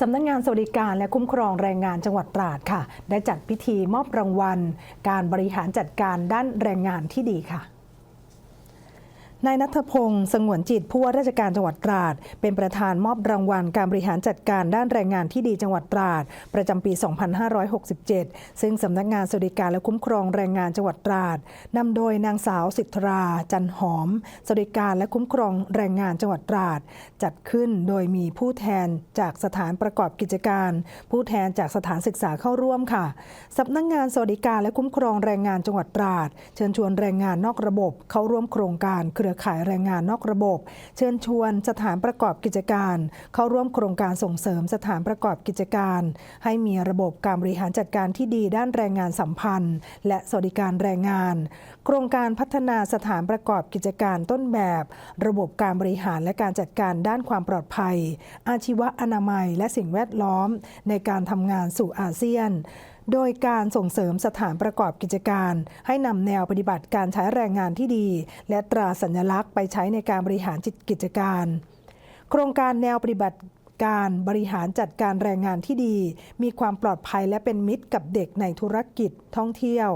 สำนักงานสวัสดิการและคุ้มครองแรงงานจังหวัดตราดค่ะ ได้จัดพิธีมอบรางวัล การบริหารจัดการด้านแรงงานที่ดีค่ะ นายนัทพงศ์สงวนจิตผู้ว่าราชการจังหวัดตราด เป็นประธานมอบรางวัลการบริหารจัดการด้านแรงงานที่ดีจังหวัดตราด ประจำปี 2567 ซึ่งสำนักงานสวัสดิการและคุ้มครองแรงงานจังหวัดตราดนำโดยนางสาวสิทธรา จันหอมสวัสดิการและคุ้มครองแรงงานจังหวัดตราด จัดขึ้นโดยมีผู้แทนจากสถานประกอบกิจการ ผู้แทนจากสถานศึกษาเข้าร่วมค่ะสำนักงานสวัสดิการและคุ้มครองแรงงานจังหวัดตราด เชิญชวนแรงงานนอกระบบเข้าร่วมโครงการเครือข่ายแรงงานนอกระบบ เชิญชวนสถานประกอบกิจการ เข้าร่วมโครงการส่งเสริมสถานประกอบกิจการ ให้มีระบบการบริหารจัดการที่ดีด้านแรงงานสัมพันธ์ และสวัสดิการแรงงาน โครงการพัฒนาสถานประกอบกิจการต้นแบบ ระบบการบริหารและการจัดการด้านความปลอดภัย อาชีวะอนามัย และสิ่งแวดล้อม ในการทำงานสู่อาเซียน โดยการส่งเสริมสถานประกอบกิจการ ให้นำแนวปฏิบัติการใช้แรงงานที่ดี และตราสัญลักษณ์ไปใช้ในการบริหารจิตกิจการ โครงการแนวปฏิบัติการบริหารจัดการแรงงานที่ดี มีความปลอดภัยและเป็นมิตรกับเด็กในธุรกิจท่องเที่ยว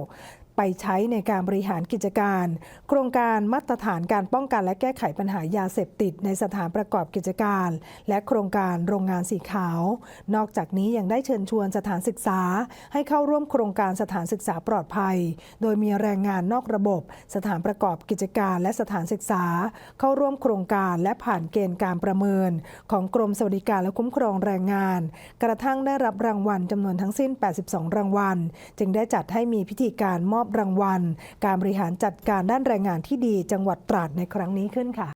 ไปใช้ในการบริหารกิจการ โครงการมาตรฐานการป้องกันและแก้ไขปัญหายาเสพติด ในสถานประกอบกิจการ และโครงการโรงงานสีขาว นอกจากนี้ยังได้เชิญชวนสถานศึกษา ให้เข้าร่วมโครงการสถานศึกษาปลอดภัย โดยมีแรงงานนอกระบบ สถานประกอบกิจการและสถานศึกษา เข้าร่วมโครงการและผ่านเกณฑ์การประเมิน ของกรมสวัสดิการและคุ้มครองแรงงาน กระทั่งได้รับรางวัลจำนวนทั้งสิ้น 82 รางวัล จึงได้จัดให้มีพิธีการมอบรางวัล การบริหารจัดการด้านแรงงานที่ดีจังหวัดตราดในครั้งนี้ขึ้นค่ะ